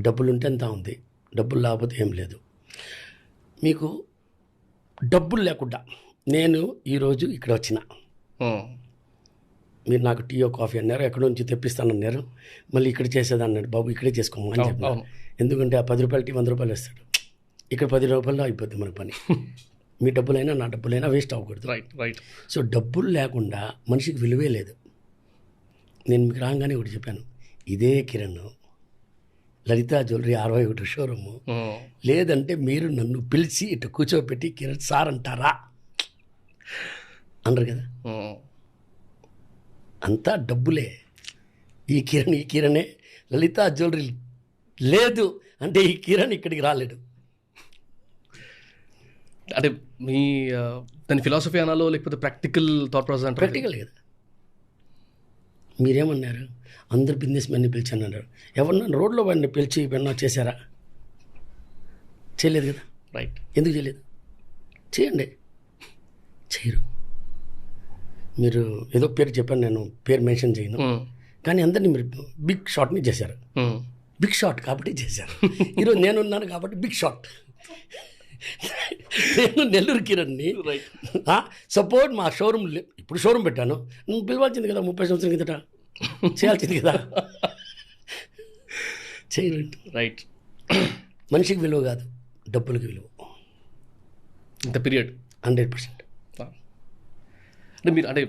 డబ్బులు ఉంటే అంతా ఉంది. డబ్బులు లేకపోతే ఏం లేదు. మీకు డబ్బులు లేకుండా నేను ఈరోజు ఇక్కడ వచ్చిన. మీరు నాకు టీయో కాఫీ అన్నారు. ఎక్కడి నుంచి తెప్పిస్తానన్నారు. మళ్ళీ ఇక్కడ చేసేది అన్నాడు బాబు ఇక్కడే చేసుకోమని అవును, చెప్పిన. అవును. ఎందుకంటే ఆ పది రూపాయలకి వంద రూపాయలు ఇస్తాడు ఇక్కడ పది రూపాయలు అయిపోద్ది మన పని. మీ డబ్బులైనా నా డబ్బులైనా వేస్ట్ అవ్వకూడదు. రైట్ రైట్ సో డబ్బులు లేకుండా మనిషికి విలువే లేదు. నేను మీకు రాగానే ఒకటి చెప్పాను. ఇదే కిరణ్ లలితా జ్యువెలరీ అరవై ఒకటి షోరూము. లేదంటే మీరు నన్ను పిలిచి ఇటు కూర్చోబెట్టి కిరణ్ సార్ అంటారా? అనరు కదా. అంతా డబ్బులే. ఈ కిరణ్ ఈ కిరణే. లలితా జ్యువెలరీ లేదు అంటే ఈ కిరణ్ ఇక్కడికి రాలేడు. అంటే మీ దాని ఫిలాసఫీ అనాలో లేకపోతే ప్రాక్టికల్ థాట్ ప్రాసెస్ ప్రాక్టికల్ కదా మీరేమన్నారు? అందరు బిజినెస్ మెన్ని పిలిచాను అన్నారు ఎవరన్నా రోడ్లో వాడిని పిలిచి ఏమన్నా చేశారా? చేయలేదు కదా? రైట్ ఎందుకు చేయలేదు? చేయండి. చేయరు. మీరు ఏదో పేరు చెప్పాను నేను పేరు మెన్షన్ చేయను. ఉమ్. కానీ అందరినీ మీరు బిగ్ షాట్ని చేశారు. బిగ్ షాట్ కాబట్టి చేశారు. ఈరోజు నేనున్నాను కాబట్టి బిగ్ షాట్ నేను నెల్లూరు కిరణ్ని. రైట్ సపోర్ట్ మా షోరూమ్ ఇప్పుడు షోరూమ్ పెట్టాను. నువ్వు పిలవాల్సింది కదా ముప్పై సంవత్సరం కిందట? చేయాల్సింది కదా? చేయలేదు రైట్ మనిషికి విలువ కాదు డబ్బులకి విలువ. ఇంత పీరియడ్ హండ్రెడ్ పర్సెంట్. అంటే మీరు అంటే